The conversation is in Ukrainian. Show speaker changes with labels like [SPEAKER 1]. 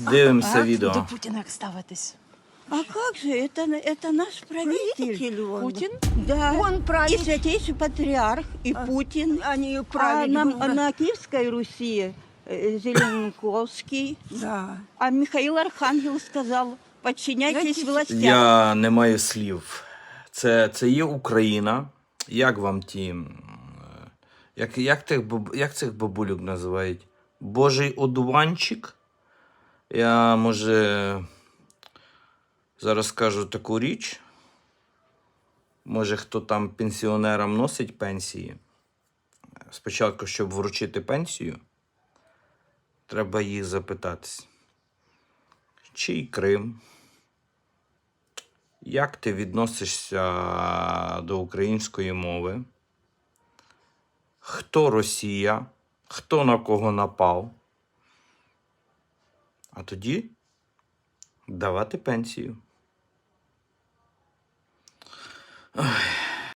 [SPEAKER 1] Дивимося
[SPEAKER 2] До
[SPEAKER 1] відео.
[SPEAKER 2] Путіна як ставитись?
[SPEAKER 3] А как же, это, это наш правитель. он.
[SPEAKER 2] Путин?
[SPEAKER 3] Да.
[SPEAKER 4] Он
[SPEAKER 3] И
[SPEAKER 4] правитель.
[SPEAKER 3] святейший патриарх, и Путин.
[SPEAKER 4] Они
[SPEAKER 3] А
[SPEAKER 4] правильно.
[SPEAKER 3] на,
[SPEAKER 4] говорят.
[SPEAKER 3] на Киевской Руси э, Зеленковский.
[SPEAKER 4] Да.
[SPEAKER 3] А Михаил Архангел сказал, подчиняйтесь
[SPEAKER 4] Знаете,
[SPEAKER 3] властям.
[SPEAKER 1] Я не маю слів. Це, це є Україна. Як вам ті. м, е, Як, як, тих, баб- як цих бабулюк називають? Божий одуванчик? Я може зараз скажу таку річ. Може, хто там пенсіонерам носить пенсії. Спочатку, щоб вручити пенсію, треба їх запитатись. Чий Крим? Як ти відносишся до української мови? Хто Росія? Хто на кого напав? А тоді давати пенсію. Ой.